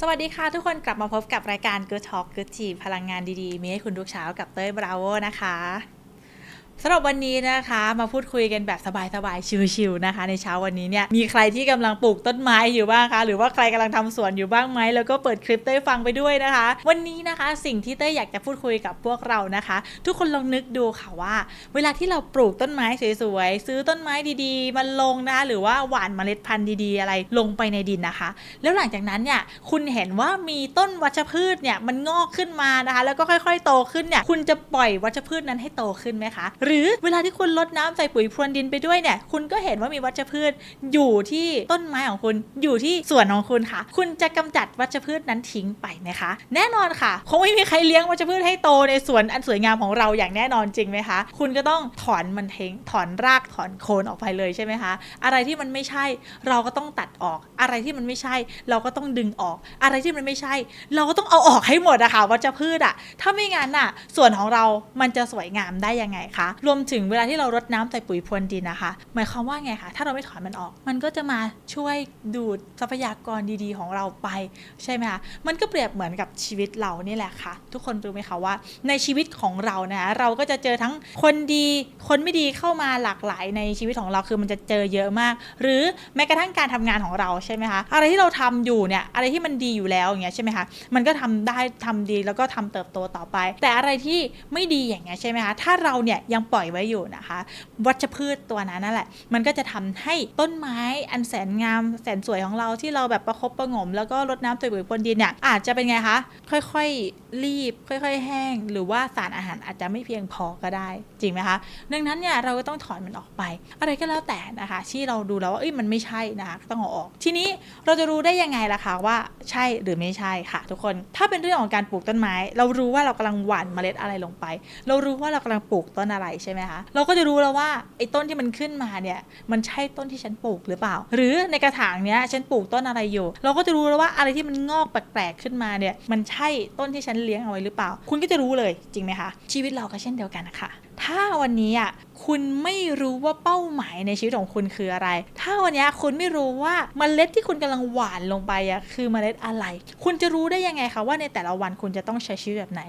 สวัสดีค่ะทุกคนกลับมาพบกับรายการ Good Talk Good Tea พลังงานดีๆ มีให้คุณทุกเช้ากับเต้ยบราโวนะคะ สำหรับวันนี้นะคะมาพูดคุยกันแบบสบายๆชิลๆนะคะ ในเช้าวันนี้เนี่ยมีใครที่กำลังปลูกต้นไม้อยู่บ้างคะหรือว่าใครกำลังทำสวนอยู่บ้างไหมแล้วก็เปิดคลิปเต้ยฟังไปด้วยนะคะ วันนี้นะคะสิ่งที่เต้ยอยากจะพูดคุยกับพวกเรานะคะ ทุกคนลองนึกดูค่ะว่า เวลาที่เราปลูกต้นไม้สวยๆซื้อต้นไม้ดีๆมาลงนะคะหรือว่าหว่านเมล็ดพันธุ์ดีๆ อะไรลงไปในดินนะคะ แล้วหลังจากนั้นเนี่ยคุณเห็นว่ามีต้นวัชพืชเนี่ยมันงอกขึ้นมานะคะ แล้วก็ค่อย ๆ โตขึ้นเนี่ยคุณจะปล่อยวัชพืชนั้นให้โตขึ้นไหมคะหรือเวลาที่คุณลดน้ำใส่ปุ๋ยพรวนดินไปด้วยเนี่ย คุณก็เห็นว่ามีวัชพืชอยู่ที่ต้นไม้ของคุณ อยู่ที่สวนของคุณค่ะ คุณจะกำจัดวัชพืชนั้นทิ้งไปไหมคะ แน่นอนค่ะ คงไม่มีใครเลี้ยงวัชพืชให้โตในสวนอันสวยงามของเราอย่างแน่นอนจริงไหมคะ คุณก็ต้องถอนมันทิ้ง ถอนรากถอนโคนออกไปเลยใช่ไหมคะ อะไรที่มันไม่ใช่เราก็ต้องตัดออก อะไรที่มันไม่ใช่ เราก็ต้องดึงออก อะไรที่มันไม่ใช่ เราก็ต้องเอาออกให้หมดอะค่ะวัชพืชอะถ้าไม่งั้นอะส่วนของเรามันจะสวยงามได้ยังไงคะรวมถึงเวลาที่เรารดน้ำใส่ปุ๋ยพรวนดินนะคะ หมายความว่าไงคะถ้าเราไม่ถอนมันออก มันก็จะมาช่วยดูดทรัพยากรดีๆ ของเราไปใช่ไหมคะมันก็เปรียบเหมือนกับชีวิตเรานี่แหละค่ะ ทุกคนรู้ไหมคะว่า ในชีวิตของเรานะเราก็จะเจอทั้งคนดีคนไม่ดีเข้ามาหลากหลายในชีวิตของเราคือมันจะเจอเยอะมาก หรือแม้กระทั่งการทำงานของเราใช่ไหมคะอะไรที่เราทำอยู่เนี่ยอะไรที่มันดีอยู่แล้วอย่างเงี้ยใช่ไหมคะมันก็ทำได้ทำดีแล้วก็ทำเติบโตต่อไป แต่อะไรที่ไม่ดีอย่างเงี้ยใช่ไหมคะถ้าเราเนี่ยยังปล่อยไว้อยู่นะคะ วัชพืชตัวนั้นนั่นแหละ มันก็จะทำให้ต้นไม้อันแสนงามแสนสวยของเราที่เราแบบประคบประงม แล้วก็รดน้ำใส่ปุ๋ยพรวนดินเนี่ยอาจจะเป็นไงคะ ค่อยๆรีบ ค่อย ๆ แห้ง หรือว่าสารอาหารอาจจะไม่เพียงพอก็ได้ จริงไหมคะ ดังนั้นเนี่ยเราก็ต้องถอนมันออกไป อะไรก็แล้วแต่นะคะ ที่เราดูแล้วว่าเอ้ยมันไม่ใช่นะคะต้องเอาออก ทีนี้เราจะรู้ได้ยังไงล่ะคะว่าใช่หรือไม่ใช่ค่ะ ทุกคนถ้าเป็นเรื่องของการปลูกต้นไม้ เรารู้ว่าเรากำลังหว่านเมล็ดอะไรลงไป เรารู้ว่าเรากำลังปลูกต้นอะไรใช่ไหมคะ เราก็จะรู้แล้วว่าไอ้ต้นที่มันขึ้นมาเนี่ยมันใช่ต้นที่ฉันปลูกหรือเปล่า หรือในกระถางเนี้ยฉันปลูกต้นอะไรอยู่ เราก็จะรู้แล้วว่าอะไรที่มันงอกแปลกๆขึ้นมาเนี่ยมันใช่ต้นที่ฉันเลี้ยงเอาไว้หรือเปล่า คุณก็จะรู้เลยจริงไหมคะชีวิตเราก็เช่นเดียวกันนะคะ ถ้าวันนี้อะคุณไม่รู้ว่าเป้าหมายในชีวิตของคุณคืออะไร ถ้าวันนี้คุณไม่รู้ว่าเมล็ดที่คุณกำลังหว่านลงไปอะคือเมล็ดอะไร คุณจะรู้ได้ยังไงคะว่าในแต่ละวันคุณจะต้องใช้ชีวิตแบบไหน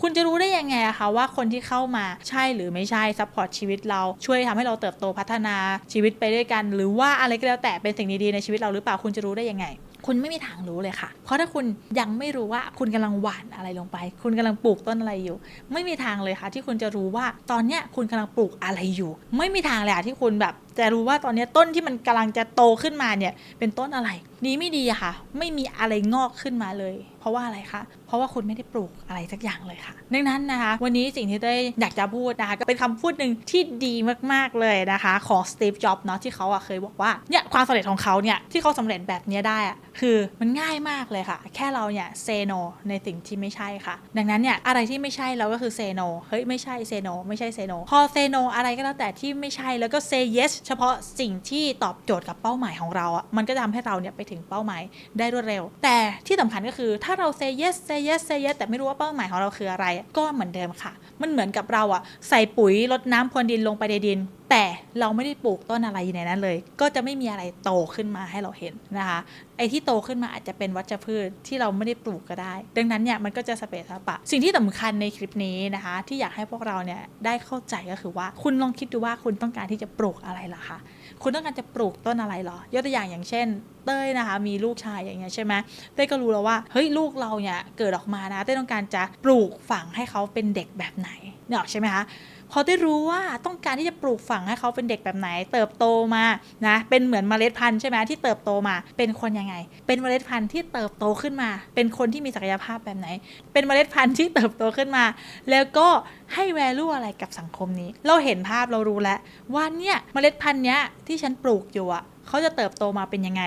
คุณจะรู้ได้ยังไงคะว่าคนที่เข้ามาใช่หรือไม่ใช่ซัพพอร์ตชีวิตเราช่วยทำให้เราเติบโตพัฒนาชีวิตไปด้วยกัน หรือว่าอะไรก็แล้วแต่เป็นสิ่งดีๆในชีวิตเราหรือเปล่าคุณจะรู้ได้ยังไง คุณไม่มีทางรู้เลยค่ะ เพราะถ้าคุณยังไม่รู้ว่าคุณกำลังหว่านอะไรลงไป คุณกำลังปลูกต้นอะไรอยู่ ไม่มีทางเลยค่ะ ที่คุณจะรู้ว่าตอนเนี้ยคุณกำลังปลูกอะไรอยู่ ไม่มีทางเลยค่ะที่คุณแบบ จะรู้ว่าตอนนี้ต้นที่มันกำลังจะโตขึ้นมาเนี่ย เป็นต้นอะไร ดีไม่ดีอะค่ะ ไม่มีอะไรงอกขึ้นมาเลย เพราะว่าอะไรคะ เพราะว่าคุณไม่ได้ปลูกอะไรสักอย่างเลยค่ะดังนั้นนะคะ วันนี้สิ่งที่ได้อยากจะพูดนะคะก็เป็นคำพูดหนึ่งที่ดีมากๆเลยนะคะ ของสตีฟ จ็อบส์เนาะที่เขาอะเคยบอกว่าเนี่ยความสำเร็จของเขาเนี่ยที่เขาสำเร็จแบบนี้ได้อะคือมันง่ายมากเลยค่ะ แค่เราเนี่ยเซโนในสิ่งที่ไม่ใช่ค่ะ ดังนั้นเนี่ยอะไรที่ไม่ใช่เราก็คือเซโนเฮ้ยไม่ใช่เซโนไม่ใช่เซโนพอเซโนอะไรก็แล้วแต่ที่ไม่ใช่แล้วก็เซเยสเฉพาะสิ่งที่ตอบโจทย์กับเป้าหมายของเราอะมันก็จะทำให้เราเนี่ยไปถึงเป้าหมายได้รวดเร็ว แต่ที่สำคัญก็คือถ้าเราเซเยสเซเยสเซเยสแต่ไม่รู้ว่าเป้าหมายของเราคืออะไร ก็เหมือนเดิมค่ะ มันเหมือนกับเราอะใส่ปุ๋ยลดน้ำพรวนดินลงไปในดินแต่เราไม่ได้ปลูกต้นอะไรอยู่ในนั้นเลย ก็จะไม่มีอะไรโตขึ้นมาให้เราเห็นนะคะ ไอ้ที่โตขึ้นมาอาจจะเป็นวัชพืชที่เราไม่ได้ปลูกก็ได้ ดังนั้นเนี่ยมันก็จะสเปซสปะ สิ่งที่สำคัญในคลิปนี้นะคะ ที่อยากให้พวกเราเนี่ยได้เข้าใจก็คือว่า คุณลองคิดดูว่าคุณต้องการที่จะปลูกอะไรล่ะคะ คุณต้องการจะปลูกต้นอะไรเหรอยกตัวอย่างอย่างเช่น เต้ยนะคะ มีลูกชายอย่างเงี้ยใช่ไหมเต้ยก็รู้แล้วว่าเฮ้ยลูกเราเนี่ยเกิดออกมานะเต้ยต้องการจะปลูกฝังให้เขาเป็นเด็กแบบไหน เนี่ยใช่ไหมคะพอได้รู้ว่าต้องการที่จะปลูกฝังให้เขาเป็นเด็กแบบไหน เติบโตมานะเป็นเหมือนเมล็ดพันธุ์ใช่ไหมที่เติบโตมา เป็นคนยังไง เป็นเมล็ดพันธุ์ที่เติบโตขึ้นมา เป็นคนที่มีศักยภาพแบบไหน เป็นเมล็ดพันธุ์ที่เติบโตขึ้นมา แล้วก็ให้แวลูอะไรกับสังคมนี้ เราเห็นภาพเรารู้แล้วว่าเนี่ยเมล็ดพันธุ์เนี้ยที่ฉันปลูกอยู่อะเขาจะเติบโตมาเป็นยังไง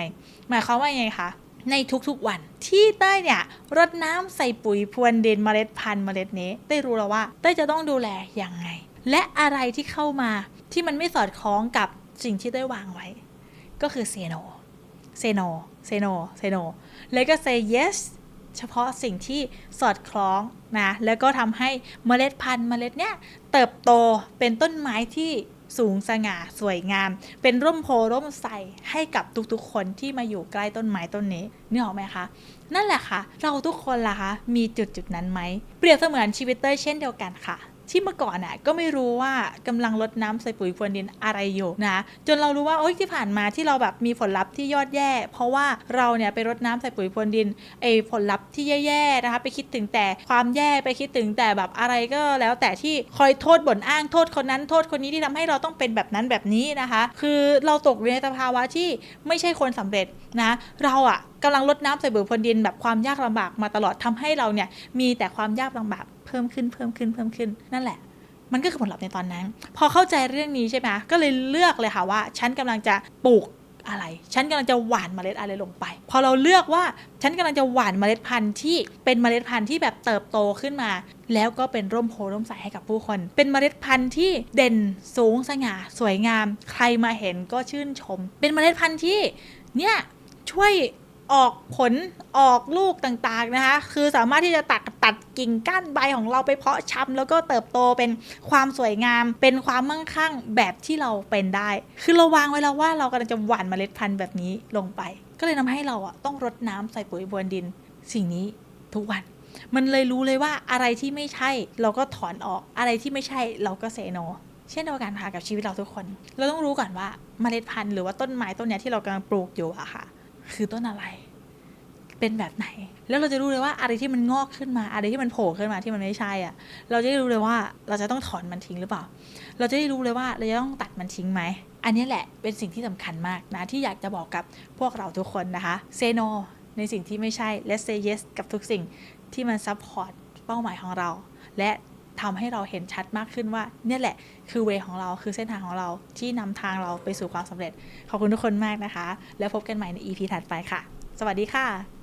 หมายความว่ายังไงคะ ในทุกๆวัน ที่เต้ยเนี่ยรดน้ำใส่ปุ๋ยพรวนดินเมล็ดพันธุ์เมล็ดนี้เต้ยรู้แล้วว่าเต้ยจะต้องดูแลอย่างไง และอะไรที่เข้ามาที่มันไม่สอดคล้องกับสิ่งที่เต้ยวางไว้ ก็คือเซโนเซโนเซโนเซโนแล้วก็ say yes เฉพาะสิ่งที่สอดคล้องนะ แล้วก็ทำให้เมล็ดพันธุ์เมล็ดเนี้ยเติบโตเป็นต้นไม้ที่ สูงสง่าสวยงาม เป็นร่มโพร่มใสให้กับทุกๆ คนที่มาอยู่ใกล้ต้นไม้ต้นนี้นี่ออกไหมคะ นั่นแหละค่ะ เราทุกคนล่ะคะ มีจุดจุดนั้นไหม เปรียบเสมือนชีวิตเต้ยเช่นเดียวกันค่ะ ที่เมื่อก่อนน่ะก็ไม่รู้ว่ากำลังลดน้ำใส่ปุ๋ยพรวนดินอะไรอยู่นะจนเรารู้ว่าโอ๊ยที่ผ่านมาที่เราแบบมีผลลัพธ์ที่ยอดแย่ เพราะว่าเราเนี่ยไปรดน้ำใส่ปุ๋ยพรวนดินไอ้ผลลัพธ์ที่แย่ๆนะคะไปคิดถึงแต่ความแย่ไปคิดถึงแต่แบบอะไรก็แล้วแต่ที่คอยโทษบ่นอ้างโทษคนนั้นโทษคนนี้ที่ทำให้เราต้องเป็นแบบนั้นแบบนี้นะคะ คือเราตกอยู่ในสภาวะที่ไม่ใช่คนสำเร็จนะ เราอะกำลังลดน้ำใส่ปุ๋ยพรวนดินแบบความยากลำบากมาตลอดทำให้เราเนี่ยมีแต่ความยากลำบากเพิ่มขึ้นเพิ่มขึ้นเพิ่มขึ้นนั่นแหละ มันก็คือผลลัพธ์ในตอนนั้น พอเข้าใจเรื่องนี้ใช่ไหมก็เลยเลือกเลยค่ะว่า ฉันกำลังจะปลูกอะไร ฉันกำลังจะหว่านเมล็ดอะไรลงไป พอเราเลือกว่า ฉันกำลังจะหว่านเมล็ดพันธุ์ที่เป็นเมล็ดพันธุ์ที่แบบเติบโตขึ้นมา แล้วก็เป็นร่มโพร่มใสให้กับผู้คน เป็นเมล็ดพันธุ์ที่เด่นสูงสง่าสวยงาม ใครมาเห็นก็ชื่นชม เป็นเมล็ดพันธุ์ที่เนี่ยช่วย ออกผลออกลูกต่างๆนะคะ คือสามารถที่จะตัดตัดกิ่งก้านใบของเราไปเพาะชำแล้วก็เติบโตเป็นความสวยงาม เป็นความมั่งคั่งแบบที่เราเป็นได้ คือเราวางไว้แล้วว่าเรากำลังจะหว่านเมล็ดพันธุ์แบบนี้ลงไป ก็เลยทำให้เราอะต้องรดน้ำใส่ปุ๋ยบวนดิน สิ่งนี้ทุกวัน มันเลยรู้เลยว่าอะไรที่ไม่ใช่เราก็ถอนออกอะไรที่ไม่ใช่เราก็เซโนเช่นเดียวกันค่ะกับชีวิตเราทุกคน เราต้องรู้ก่อนว่าเมล็ดพันธุ์หรือว่าต้นไม้ต้นเนี้ยที่เรากำลังปลูกอยู่อะค่ะ คือต้นอะไร เป็นแบบไหน แล้วเราจะรู้เลยว่าอะไรที่มันงอกขึ้นมา อะไรที่มันโผล่ขึ้นมาที่มันไม่ใช่อะ เราจะได้รู้เลยว่าเราจะต้องถอนมันทิ้งหรือเปล่า เราจะได้รู้เลยว่าเราจะต้องตัดมันทิ้งไหม อันนี้แหละเป็นสิ่งที่สำคัญมากนะที่อยากจะบอกกับพวกเราทุกคนนะคะเซโนในสิ่งที่ไม่ใช่และ say yes กับทุกสิ่งที่มันซัพพอร์ตเป้าหมายของเรา และ ทำให้เราเห็นชัดมากขึ้นว่า เนี่ยแหละคือเวของเราคือเส้นทางของเราที่นำทางเราไปสู่ความสำเร็จ ขอบคุณทุกคนมากนะคะ แล้วพบกันใหม่ใน EP ถัดไปค่ะ สวัสดีค่ะ